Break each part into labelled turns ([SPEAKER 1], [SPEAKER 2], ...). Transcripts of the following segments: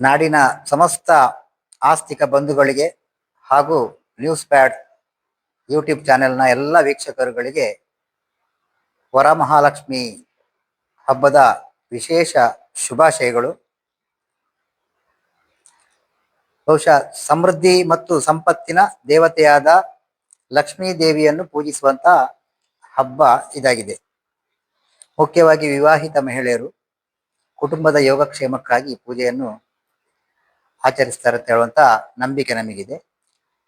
[SPEAKER 1] ನಾಡಿನ ಸಮಸ್ತ ಆಸ್ತಿಕ ಬಂಧುಗಳಿಗೆ ಹಾಗೂ ನ್ಯೂಸ್ ಪ್ಯಾಡ್, ಯೂಟ್ಯೂಬ್ ಚಾನೆಲ್ನ ಎಲ್ಲ ವೀಕ್ಷಕರುಗಳಿಗೆ ವರಮಹಾಲಕ್ಷ್ಮಿ ಹಬ್ಬದ ವಿಶೇಷ ಶುಭಾಶಯಗಳು. ಬಹುಶಃ ಸಮೃದ್ಧಿ ಮತ್ತು ಸಂಪತ್ತಿನ ದೇವತೆಯಾದ ಲಕ್ಷ್ಮೀ ದೇವಿಯನ್ನು ಪೂಜಿಸುವಂತ ಹಬ್ಬ ಇದಾಗಿದೆ. ಮುಖ್ಯವಾಗಿ ವಿವಾಹಿತ ಮಹಿಳೆಯರು ಕುಟುಂಬದ ಯೋಗಕ್ಷೇಮಕ್ಕಾಗಿ ಪೂಜೆಯನ್ನು ಆಚರಿಸ್ತಾರೆ ಅಂತ ಹೇಳುವಂತ ನಂಬಿಕೆ ನಮಗಿದೆ.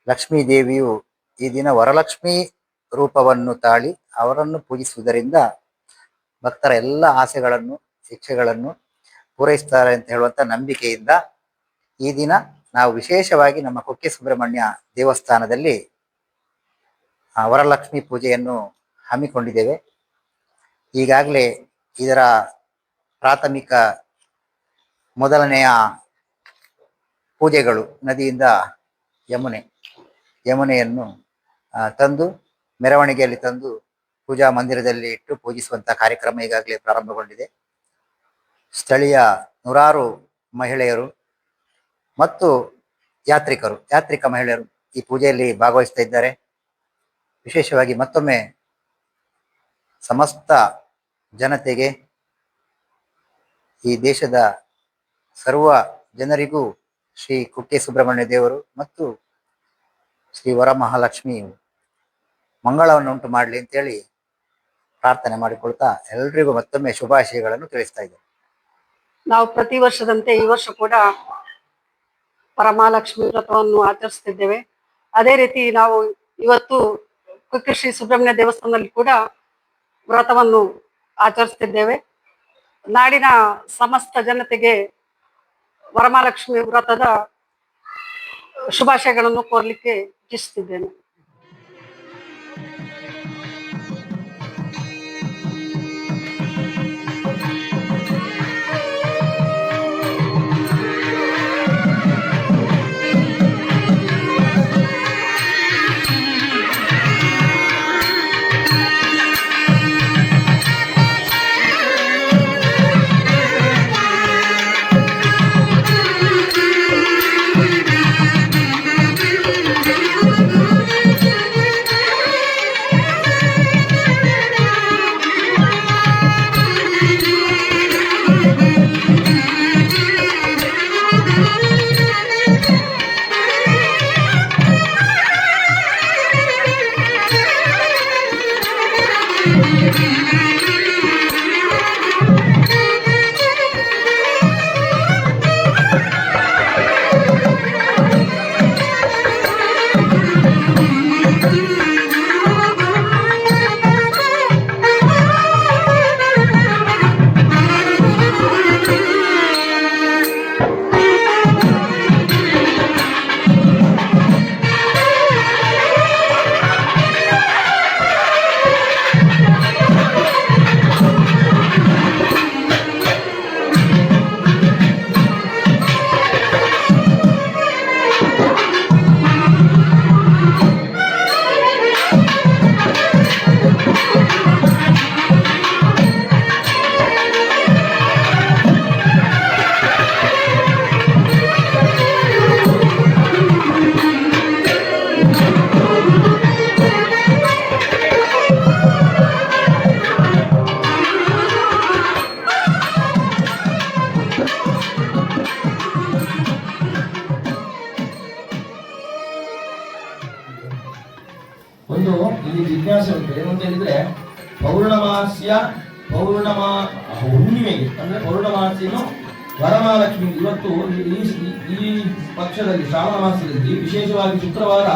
[SPEAKER 1] ಲಕ್ಷ್ಮೀ ದೇವಿಯು ಈ ದಿನ ವರಲಕ್ಷ್ಮಿ ರೂಪವನ್ನು ತಾಳಿ ಅವರನ್ನು ಪೂಜಿಸುವುದರಿಂದ ಭಕ್ತರ ಎಲ್ಲ ಆಸೆಗಳನ್ನು, ಶಿಕ್ಷೆಗಳನ್ನು ಪೂರೈಸ್ತಾರೆ ಅಂತ ಹೇಳುವಂತ ನಂಬಿಕೆಯಿಂದ ಈ ದಿನ ನಾವು ವಿಶೇಷವಾಗಿ ನಮ್ಮ ಕುಕ್ಕೆ ಸುಬ್ರಹ್ಮಣ್ಯ ದೇವಸ್ಥಾನದಲ್ಲಿ ವರಲಕ್ಷ್ಮಿ ಪೂಜೆಯನ್ನು ಹಮ್ಮಿಕೊಂಡಿದ್ದೇವೆ. ಈಗಾಗಲೇ ಇದರ ಪ್ರಾಥಮಿಕ ಮೊದಲನೆಯ ಪೂಜೆಗಳು ನದಿಯಿಂದ ಯಮುನೆ, ಯಮುನೆಯನ್ನು ತಂದು ಮೆರವಣಿಗೆಯಲ್ಲಿ ತಂದು ಪೂಜಾ ಮಂದಿರದಲ್ಲಿ ಇಟ್ಟು ಪೂಜಿಸುವಂತಹ ಕಾರ್ಯಕ್ರಮ ಈಗಾಗಲೇ ಪ್ರಾರಂಭಗೊಂಡಿದೆ. ಸ್ಥಳೀಯ ನೂರಾರು ಮಹಿಳೆಯರು ಮತ್ತು ಯಾತ್ರಿಕರು, ಯಾತ್ರಿಕ ಮಹಿಳೆಯರು ಈ ಪೂಜೆಯಲ್ಲಿ ಭಾಗವಹಿಸ್ತಾ ಇದ್ದಾರೆ. ವಿಶೇಷವಾಗಿ ಮತ್ತೊಮ್ಮೆ ಸಮಸ್ತ ಜನತೆಗೆ ಈ ದೇಶದ ಸರ್ವ ಜನರಿಗೂ ಶ್ರೀ ಕುಕ್ಕೆ ಸುಬ್ರಹ್ಮಣ್ಯ ದೇವರು ಮತ್ತು ಶ್ರೀ ವರಮಹಾಲಕ್ಷ್ಮಿಯು ಮಂಗಳವನ್ನು ಉಂಟು ಮಾಡಲಿ ಅಂತೇಳಿ ಪ್ರಾರ್ಥನೆ ಮಾಡಿಕೊಳ್ತಾ ಎಲ್ರಿಗೂ ಮತ್ತೊಮ್ಮೆ ಶುಭಾಶಯಗಳನ್ನು ತಿಳಿಸ್ತಾ ಇದ್ದೇವೆ
[SPEAKER 2] ನಾವು ಪ್ರತಿ ವರ್ಷದಂತೆ ಈ ವರ್ಷ ಕೂಡ ಪರಮಹಾಲಕ್ಷ್ಮಿ ವ್ರತವನ್ನು ಆಚರಿಸ್ತಿದ್ದೇವೆ. ಅದೇ ರೀತಿ ನಾವು ಇವತ್ತು ಕುಕ್ಕೆ ಶ್ರೀ ಸುಬ್ರಹ್ಮಣ್ಯ ದೇವಸ್ಥಾನದಲ್ಲಿ ಕೂಡ ವ್ರತವನ್ನು ಆಚರಿಸ್ತಿದ್ದೇವೆ. ನಾಡಿನ ಸಮಸ್ತ ಜನತೆಗೆ ವರಮಹಾಲಕ್ಷ್ಮಿ ವ್ರತದ ಶುಭಾಶಯಗಳನ್ನು ಕೋರ್ಲಿಕ್ಕೆ ಇಚ್ಛಿಸುತ್ತಿದ್ದೇನೆ.
[SPEAKER 3] ಒಂದು ಇಲ್ಲಿ ಜಿಜ್ಞಾಸೆ ಉಂಟು. ಏನು ಅಂತ ಹೇಳಿದ್ರೆ, ಪೌರ್ಣಮಾಸ್ಯ, ಪೌರ್ಣಮಾ ಹುಣ್ಣಿಮೆಗೆ, ಅಂದ್ರೆ ಪೌರ್ಣಮಾಸಿಯನ್ನು ವರಮಹಾಲಕ್ಷ್ಮಿ. ಇವತ್ತು ಈ ಪಕ್ಷದಲ್ಲಿ, ಶ್ರಾವಣ ಮಾಸದಲ್ಲಿ ವಿಶೇಷವಾಗಿ ಶುಕ್ರವಾರ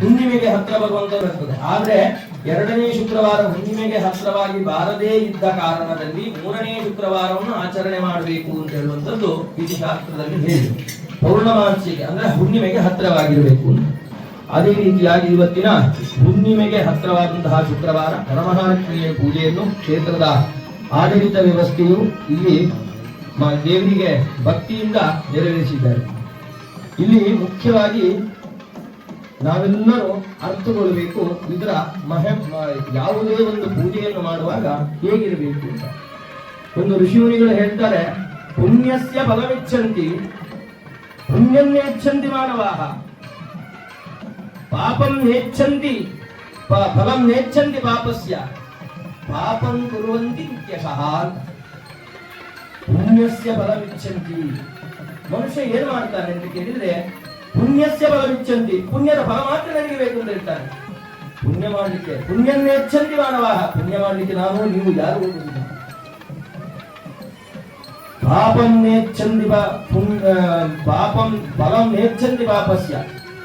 [SPEAKER 3] ಹುಣ್ಣಿಮೆಗೆ ಹತ್ರ ಬರುವಂತದ್ದು ಆದ್ರೆ ಎರಡನೇ ಶುಕ್ರವಾರ ಹುಣ್ಣಿಮೆಗೆ ಹತ್ರವಾಗಿ ಬಾರದೇ ಇದ್ದ ಕಾರಣದಲ್ಲಿ ಮೂರನೇ ಶುಕ್ರವಾರವನ್ನು ಆಚರಣೆ ಮಾಡಬೇಕು ಅಂತ ಹೇಳುವಂಥದ್ದು ವಿಧಿಶಾಸ್ತ್ರದಲ್ಲಿ ಹೇಳಿದೆ. ಪೌರ್ಣಮಾಸಿಗೆ ಅಂದ್ರೆ ಹುಣ್ಣಿಮೆಗೆ ಹತ್ರವಾಗಿರಬೇಕು ಅಂತ. ಅದೇ ರೀತಿಯಾಗಿ ಇವತ್ತಿನ ಹುಣ್ಣಿಮೆಗೆ ಹತ್ತಿರವಾದಂತಹ ಶುಕ್ರವಾರ ವರಮಹಾಲಕ್ಷ್ಮಿಯ ಪೂಜೆಯನ್ನು ಕ್ಷೇತ್ರದ ಆಡಳಿತ ವ್ಯವಸ್ಥೆಯು ಇಲ್ಲಿ ದೇವರಿಗೆ ಭಕ್ತಿಯಿಂದ ನೆರವೇರಿಸಿದ್ದಾರೆ. ಇಲ್ಲಿ ಮುಖ್ಯವಾಗಿ ನಾವೆಲ್ಲರೂ ಅರ್ಥಗೊಳ್ಳಬೇಕು, ಇದರ ಮಹ ಯಾವುದೇ ಒಂದು ಪೂಜೆಯನ್ನು ಮಾಡುವಾಗ ಹೇಗಿರಬೇಕು ಅಂತ. ಒಂದು ಋಷಿಮುನಿಗಳು ಹೇಳ್ತಾರೆ, ಪುಣ್ಯಸ್ಯ ಫಲವಿಚ್ಛಂತಿ ಪುಣ್ಯನ್ನೇ ಇಚ್ಛಂತಿ ಮಾನವಾಹ. ಪಾಪಂ ನೇಚ್ಛಂತಿ ಪ- ಫಲಂ ನೇಚ್ಛಂತಿ ಪಾಪಸ್ಯ ಪಾಪಂ ಕುರುವಂತಿ ನಿತ್ಯಶಃ ಪುಣ್ಯಸ್ಯ ಫಲಮಿಚ್ಛಂತಿ ಮನುಷ್ಯ ಏನ್ ಮಾಡ್ತಾನೆ ಅಂತ ಕೇಳಿದ್ರೆ ಪುಣ್ಯಸ್ಯ ಫಲಮಿಚ್ಛಂತಿ ಪುಣ್ಯದ ಫಲ ಮಾತ್ರ ನನಗೆ ಬೇಕು ಅಂತ ಹೇಳ್ತಾನೆ ಪುಣ್ಯ ಮಾಡಲಿಕ್ಕೆ ಪುಣ್ಯ ನೇಚ್ಛಂತಿ ಮಾನವಾಹ ಪುಣ್ಯ ಮಾಡಲಿಕ್ಕೆ ನಾನು ನೀವು ಯಾರು ಹೋಗುದಿಲ್ಲ ಪಾಪಂ ನೇಚ್ಛಂತಿ ಪಾ- ಪುಣ್- ಆ, ಪಾಪಂ ಫಲಂ ನೇಚ್ಛಂತಿ ಪಾಪಸ್ಯ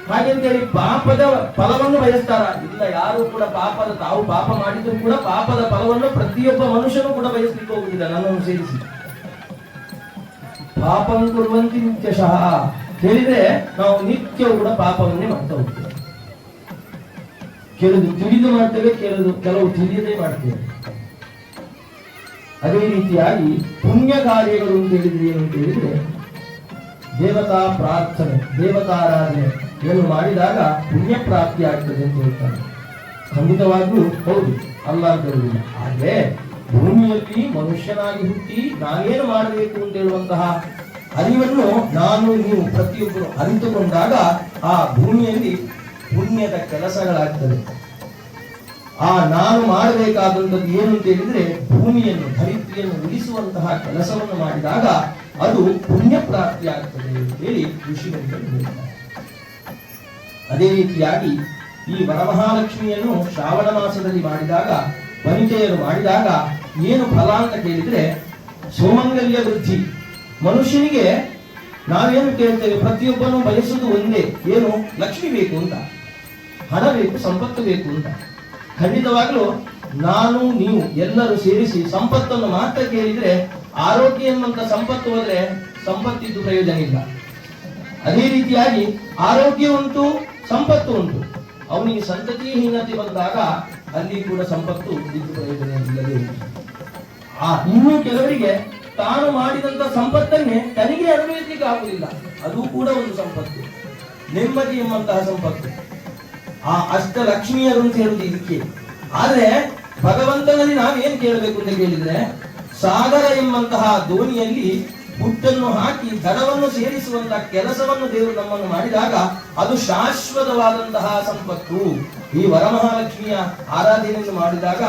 [SPEAKER 3] ಹಾಗೆಂತೇಳಿ ಪಾಪದ ಫಲವನ್ನು ಬಯಸ್ತಾರ. ಇಲ್ಲ, ಯಾರು ಕೂಡ ಪಾಪದ, ತಾವು ಪಾಪ ಮಾಡಿದ್ರು ಕೂಡ ಪಾಪದ ಫಲವನ್ನು ಪ್ರತಿಯೊಬ್ಬ ಮನುಷ್ಯನು ಕೂಡ ಬಯಸ್ಲಿಕ್ಕೆ ಹೋಗುದಿಲ್ಲ ನನ್ನನ್ನು ಸೇರಿಸಿ. ಪಾಪಂ ಕೊಡುವಂತೆ ನಿತ್ಯಶಃ. ಹೇಳಿದ್ರೆ ನಾವು ನಿತ್ಯ ಕೂಡ ಪಾಪವನ್ನೇ ಮಾಡ್ತಾ ಹೋಗ್ತೇವೆ. ಕೆಲವು ತಿಳಿದು ಮಾಡ್ತೇವೆ ಕೆಲವು ಕೆಲವು ತಿಳಿಯದೆ ಮಾಡ್ತೇವೆ. ಅದೇ ರೀತಿಯಾಗಿ ಪುಣ್ಯ ಕಾರ್ಯಗಳು ಅಂತ ಹೇಳಿದ್ರೆ ಏನು ಅಂತ ಹೇಳಿದ್ರೆ ದೇವತಾ ಪ್ರಾರ್ಥನೆ, ದೇವತಾರಾಧನೆ. ಏನು ಮಾಡಿದಾಗ ಪುಣ್ಯ ಪ್ರಾಪ್ತಿ ಆಗ್ತದೆ ಅಂತ ಹೇಳ್ತಾರೆ. ಖಂಡಿತವಾಗ್ಲೂ ಹೌದು ಅಲ್ಲ ಅಂತ ಹೇಳುವುದಿಲ್ಲ ಆದ್ರೆ ಭೂಮಿಯಲ್ಲಿ ಮನುಷ್ಯನಾಗಿ ಹುಟ್ಟಿ ನಾನೇನು ಮಾಡಬೇಕು ಅಂತ ಹೇಳುವಂತಹ ಅರಿವನ್ನು ನಾನು, ನೀವು ಪ್ರತಿಯೊಬ್ಬರು ಅರಿತುಕೊಂಡಾಗ ಆ ಭೂಮಿಯಲ್ಲಿ ಪುಣ್ಯದ ಕೆಲಸಗಳಾಗ್ತದೆ ಆ ನಾನು ಮಾಡಬೇಕಾದಂಥದ್ದು ಏನು ಅಂತ ಹೇಳಿದ್ರೆ ಭೂಮಿಯನ್ನು ಧರಿತ್ರಿಯನ್ನು ಉಳಿಸುವಂತಹ ಕೆಲಸವನ್ನು ಮಾಡಿದಾಗ ಅದು ಪುಣ್ಯ ಪ್ರಾಪ್ತಿಯಾಗ್ತದೆ ಅಂತ ಹೇಳಿ ಋಷಿಗಳು ಹೇಳ್ತಾರೆ. ಅದೇ ರೀತಿಯಾಗಿ ಈ ವರಮಹಾಲಕ್ಷ್ಮಿಯನ್ನು ಶ್ರಾವಣ ಮಾಸದಲ್ಲಿ ಮಾಡಿದಾಗ ವನಿತೆಯರು ಮಾಡಿದಾಗ ಏನು ಫಲ ಅಂತ ಕೇಳಿದ್ರೆ ಸೋಮಂಗಲ್ಯ ವೃದ್ಧಿ. ಮನುಷ್ಯನಿಗೆ ನಾವೇನು ಕೇಳ್ತೇವೆ? ಪ್ರತಿಯೊಬ್ಬನು ಬಯಸುವುದು ಒಂದೇ. ಏನು? ಲಕ್ಷ್ಮಿ ಬೇಕು ಅಂತ. ಹಣ ಬೇಕು, ಸಂಪತ್ತು ಬೇಕು ಅಂತ. ಖಂಡಿತವಾಗ್ಲೂ ನಾನು, ನೀವು ಎಲ್ಲರೂ ಸೇರಿಸಿ ಸಂಪತ್ತನ್ನು ಮಾತ್ರ ಕೇಳಿದ್ರೆ ಆರೋಗ್ಯ ಎನ್ನುವಂತ ಸಂಪತ್ತು ಹೋದ್ರೆ ಸಂಪತ್ತಿದ್ದು ಪ್ರಯೋಜನ ಇಲ್ಲ. ಅದೇ ರೀತಿಯಾಗಿ ಆರೋಗ್ಯ ಉಂಟು ಸಂಪತ್ತು ಉಂಟು. ಅವನಿಗೆ ಸಂತತಿಹೀನತೆ ಬಂದಾಗ ಅಲ್ಲಿ ಕೂಡ ಸಂಪತ್ತು ಇದ್ದು ಪ್ರಯೋಜನ ಇಲ್ಲದೆ ಆ ಇನ್ನು ಕೆಲವರಿಗೆ ತಾನು ಮಾಡಿದಂತ ಸಂಪತ್ತನ್ನೇ ತನಗೆ ಅನುಭವಿಸಲಿಕ್ಕೆ ಆಗುವುದಿಲ್ಲ. ಅದು ಕೂಡ ಒಂದು ಸಂಪತ್ತು. ನೆಮ್ಮದಿ ಎಂಬಂತಹ ಸಂಪತ್ತು. ಆ ಅಷ್ಟ ಲಕ್ಷ್ಮಿಯರು ಅಂತ ಹೇಳುದು ಇದಕ್ಕೆ ಆದ್ರೆ ಭಗವಂತನಲ್ಲಿ ನಾವೇನ್ ಕೇಳಬೇಕು ಅಂತ ಕೇಳಿದ್ರೆ, ಸಾಗರ ಎಂಬಂತಹ ದೋಣಿಯಲ್ಲಿ ಹುಟ್ಟನ್ನು ಹಾಕಿ ಧನವನ್ನು ಸೇರಿಸುವಂತಹ ಕೆಲಸವನ್ನು ದೇವರು ನಮ್ಮನ್ನು ಮಾಡಿದಾಗ ಅದು ಶಾಶ್ವತವಾದಂತಹ ಸಂಪತ್ತು. ಈ ವರಮಹಾಲಕ್ಷ್ಮಿಯ ಆರಾಧನೆಯನ್ನು ಮಾಡಿದಾಗ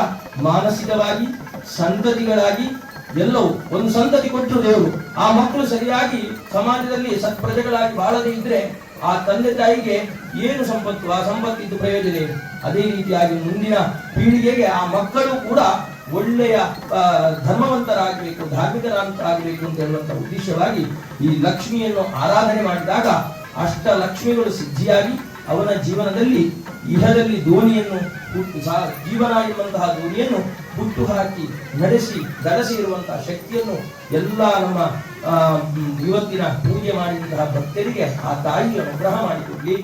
[SPEAKER 3] ಮಾನಸಿಕವಾಗಿ, ಸಂತತಿಗಳಾಗಿ, ಎಲ್ಲವೂ ಒಂದು ಸಂತತಿ ಕೊಟ್ಟರು ದೇವರು. ಆ ಮಕ್ಕಳು ಸರಿಯಾಗಿ ಸಮಾಜದಲ್ಲಿ ಸತ್ಪ್ರಜೆಗಳಾಗಿ ಬಾಳದೇ ಇದ್ರೆ ಆ ತಂದೆ ತಾಯಿಗೆ ಏನು ಸಂಪತ್ತು? ಆ ಸಂಪತ್ತಿದ್ದು ಪ್ರಯೋಜನ ಅದೇ ರೀತಿಯಾಗಿ ಮುಂದಿನ ಪೀಳಿಗೆಗೆ ಆ ಮಕ್ಕಳು ಕೂಡ ಒಳ್ಳೆಯ ಧರ್ಮವಂತರಾಗಬೇಕು, ಧಾರ್ಮಿಕರಾಗಬೇಕು ಅಂತ ಹೇಳುವಂತ ಉದ್ದೇಶವಾಗಿ ಈ ಲಕ್ಷ್ಮಿಯನ್ನು ಆರಾಧನೆ ಮಾಡಿದಾಗ ಅಷ್ಟ ಲಕ್ಷ್ಮಿಗಳು ಸಿದ್ಧಿಯಾಗಿ ಅವನ ಜೀವನದಲ್ಲಿ ಇಹದಲ್ಲಿ ದೋಣಿಯನ್ನು ಹುಟ್ಟು ಸಾ- ಜೀವನ ಎನ್ನುವಂತಹ ದೋಣಿಯನ್ನು ಹುಟ್ಟು ಹಾಕಿ ನಡೆಸಿ ಧರಿಸಿ ಇರುವಂತಹ ಶಕ್ತಿಯನ್ನು ಎಲ್ಲ ನಮ್ಮ ಇವತ್ತಿನ ಪೂಜೆ ಮಾಡಿದಂತಹ ಭಕ್ತರಿಗೆ ಆ ತಾಯಿಯ ಅನುಗ್ರಹ ಮಾಡಿಕೊಡ್ಲಿ